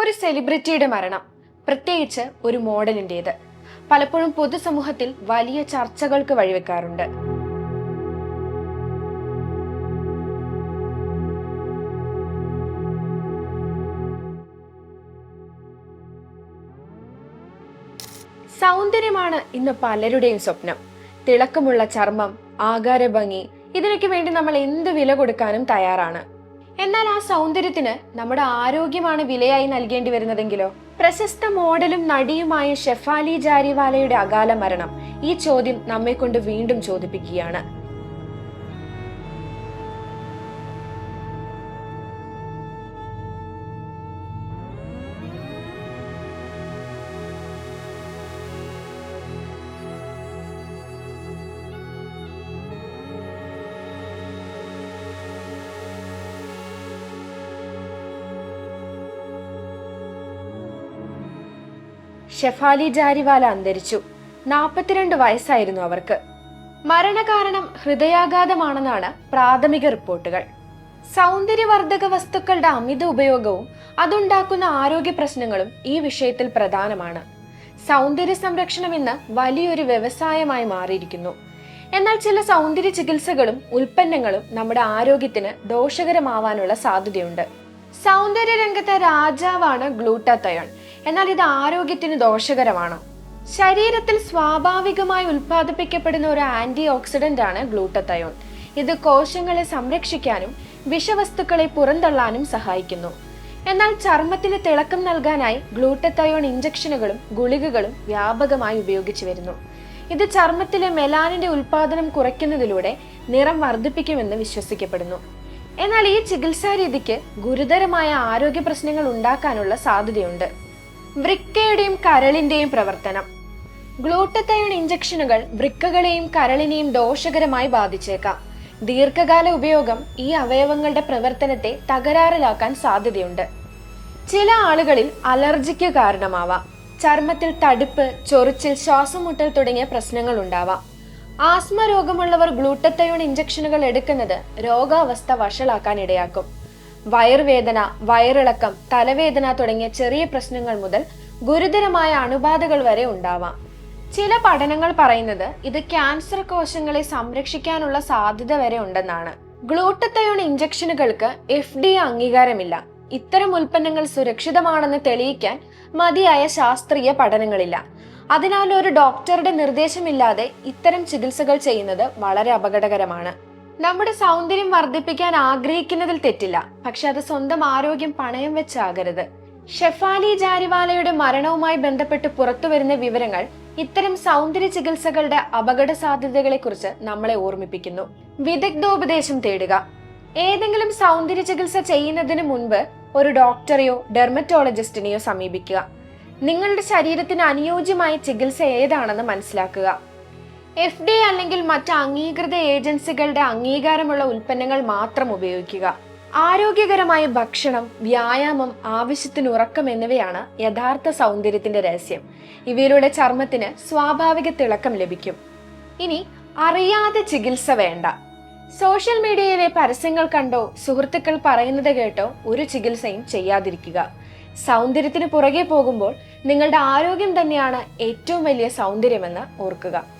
ഒരു സെലിബ്രിറ്റിയുടെ മരണം പ്രത്യേകിച്ച് ഒരു മോഡലിന്റേത് പലപ്പോഴും പൊതുസമൂഹത്തിൽ വലിയ ചർച്ചകൾക്ക് വഴിവെക്കാറുണ്ട്. സൗന്ദര്യമാണ് ഇന്ന് പലരുടെയും സ്വപ്നം. തിളക്കമുള്ള ചർമ്മം ആകാരഭംഗി ഇതിനൊക്കെ വേണ്ടി നമ്മൾ എന്ത് വില കൊടുക്കാനും തയ്യാറാണ്. എന്നാൽ ആ സൗന്ദര്യത്തിന് നമ്മുടെ ആരോഗ്യമാണ് വിലയായി നൽകേണ്ടി വരുന്നതെങ്കിലോ? പ്രശസ്ത മോഡലും നടിയുമായ ഷെഫാലി ജാരിവാലയുടെ അകാല മരണം ഈ ചോദ്യം നമ്മെ കൊണ്ട് വീണ്ടും ചോദിപ്പിക്കുകയാണ്. ഷെഫാലി ജാരിവാല അന്തരിച്ചു. നാൽപ്പത്തിരണ്ട് വയസ്സായിരുന്നു അവർക്ക്. മരണകാരണം ഹൃദയാഘാതമാണെന്നാണ് പ്രാഥമിക റിപ്പോർട്ടുകൾ. സൗന്ദര്യവർദ്ധക വസ്തുക്കളുടെ അമിത ഉപയോഗവും അതുണ്ടാക്കുന്ന ആരോഗ്യ പ്രശ്നങ്ങളും ഈ വിഷയത്തിൽ പ്രധാനമാണ്. സൗന്ദര്യ സംരക്ഷണം ഇന്ന് വലിയൊരു വ്യവസായമായി മാറിയിരിക്കുന്നു. എന്നാൽ ചില സൗന്ദര്യ ചികിത്സകളും ഉൽപ്പന്നങ്ങളും നമ്മുടെ ആരോഗ്യത്തിന് ദോഷകരമാവാനുള്ള സാധ്യതയുണ്ട്. സൗന്ദര്യ രംഗത്തെ രാജാവാണ് ഗ്ലൂട്ടാത്തയോൺ. എന്നാൽ ഇത് ആരോഗ്യത്തിന് ദോഷകരമാണ്? ശരീരത്തിൽ സ്വാഭാവികമായി ഉൽപ്പാദിപ്പിക്കപ്പെടുന്ന ഒരു ആന്റി ഓക്സിഡന്റ് ആണ് ഗ്ലൂട്ടത്തയോൺ. ഇത് കോശങ്ങളെ സംരക്ഷിക്കാനും വിഷവസ്തുക്കളെ പുറന്തള്ളാനും സഹായിക്കുന്നു. എന്നാൽ ചർമ്മത്തിന് തിളക്കം നൽകാനായി ഗ്ലൂട്ടത്തയോൺ ഇഞ്ചക്ഷനുകളും ഗുളികകളും വ്യാപകമായി ഉപയോഗിച്ചു വരുന്നു. ഇത് ചർമ്മത്തിലെ മെലാനിന്റെ ഉൽപാദനം കുറയ്ക്കുന്നതിലൂടെ നിറം വർദ്ധിപ്പിക്കുമെന്ന് വിശ്വസിക്കപ്പെടുന്നു. എന്നാൽ ഈ ചികിത്സാരീതിക്ക് ഗുരുതരമായ ആരോഗ്യ പ്രശ്നങ്ങൾ ഉണ്ടാക്കാനുള്ള സാധ്യതയുണ്ട്. വൃക്കയുടെയും കരളിന്റെയും പ്രവർത്തനം. ഗ്ലൂട്ടത്തയോൺ ഇഞ്ചക്ഷനുകൾ വൃക്കകളെയും കരളിനെയും ദോഷകരമായി ബാധിച്ചേക്കാം. ദീർഘകാല ഉപയോഗം ഈ അവയവങ്ങളുടെ പ്രവർത്തനത്തെ തകരാറിലാക്കാൻ സാധ്യതയുണ്ട്. ചില ആളുകളിൽ അലർജിക്ക് കാരണമാവാം. ചർമ്മത്തിൽ തടുപ്പ് ചൊറിച്ചിൽ ശ്വാസമുട്ടൽ തുടങ്ങിയ പ്രശ്നങ്ങൾ ഉണ്ടാവാം. ആസ്മ രോഗമുള്ളവർ ഗ്ലൂട്ടത്തയോൺ ഇഞ്ചക്ഷനുകൾ എടുക്കുന്നത് രോഗാവസ്ഥ വഷളാക്കാൻ ഇടയാക്കും. വയറുവേദന വയറിളക്കം തലവേദന തുടങ്ങിയ ചെറിയ പ്രശ്നങ്ങൾ മുതൽ ഗുരുതരമായ അണുബാധകൾ വരെ ഉണ്ടാവാം. ചില പഠനങ്ങൾ പറയുന്നത് ഇത് ക്യാൻസർ കോശങ്ങളെ സംരക്ഷിക്കാനുള്ള സാധ്യത വരെ ഉണ്ടെന്നാണ്. ഗ്ലൂട്ടത്തയോൺ ഇഞ്ചക്ഷനുകൾക്ക് എഫ് ഡി അംഗീകാരമില്ല. ഇത്തരം ഉൽപ്പന്നങ്ങൾ സുരക്ഷിതമാണെന്ന് തെളിയിക്കാൻ മതിയായ ശാസ്ത്രീയ പഠനങ്ങളില്ല. അതിനാൽ ഒരു ഡോക്ടറുടെ നിർദ്ദേശമില്ലാതെ ഇത്തരം ചികിത്സകൾ ചെയ്യുന്നത് വളരെ അപകടകരമാണ്. നമ്മുടെ സൗന്ദര്യം വർദ്ധിപ്പിക്കാൻ ആഗ്രഹിക്കുന്നതിൽ തെറ്റില്ല. പക്ഷെ അത് സ്വന്തം ആരോഗ്യം പണയം വെച്ചാകരുത്. ഷെഫാലി ജാരിവാലയുടെ മരണവുമായി ബന്ധപ്പെട്ട് പുറത്തുവരുന്ന വിവരങ്ങൾ ഇത്തരം സൗന്ദര്യ ചികിത്സകളുടെ അപകട സാധ്യതകളെക്കുറിച്ച് നമ്മളെ ഓർമ്മിപ്പിക്കുന്നു. വിദഗ്ധോപദേശം തേടുക. ഏതെങ്കിലും സൗന്ദര്യ ചികിത്സ ചെയ്യുന്നതിന് മുൻപ് ഒരു ഡോക്ടറെയോ ഡെർമറ്റോളജിസ്റ്റിനെയോ സമീപിക്കുക. നിങ്ങളുടെ ശരീരത്തിന് അനുയോജ്യമായ ചികിത്സ ഏതാണെന്ന് മനസ്സിലാക്കുക. എഫ് ഡി അല്ലെങ്കിൽ മറ്റ് അംഗീകൃത ഏജൻസികളുടെ അംഗീകാരമുള്ള ഉൽപ്പന്നങ്ങൾ മാത്രം ഉപയോഗിക്കുക. ആരോഗ്യകരമായ ഭക്ഷണം വ്യായാമം ആവശ്യത്തിന് ഉറക്കം എന്നിവയാണ് യഥാർത്ഥ സൗന്ദര്യത്തിന്റെ രഹസ്യം. ഇവയിലൂടെ ചർമ്മത്തിന് സ്വാഭാവിക തിളക്കം ലഭിക്കും. ഇനി അറിയാതെ ചികിത്സ വേണ്ട. സോഷ്യൽ മീഡിയയിലെ പരസ്യങ്ങൾ കണ്ടോ സുഹൃത്തുക്കൾ പറയുന്നത് കേട്ടോ ഒരു ചികിത്സയും ചെയ്യാതിരിക്കുക. സൗന്ദര്യത്തിന് പുറകെ പോകുമ്പോൾ നിങ്ങളുടെ ആരോഗ്യം തന്നെയാണ് ഏറ്റവും വലിയ സൗന്ദര്യമെന്ന് ഓർക്കുക.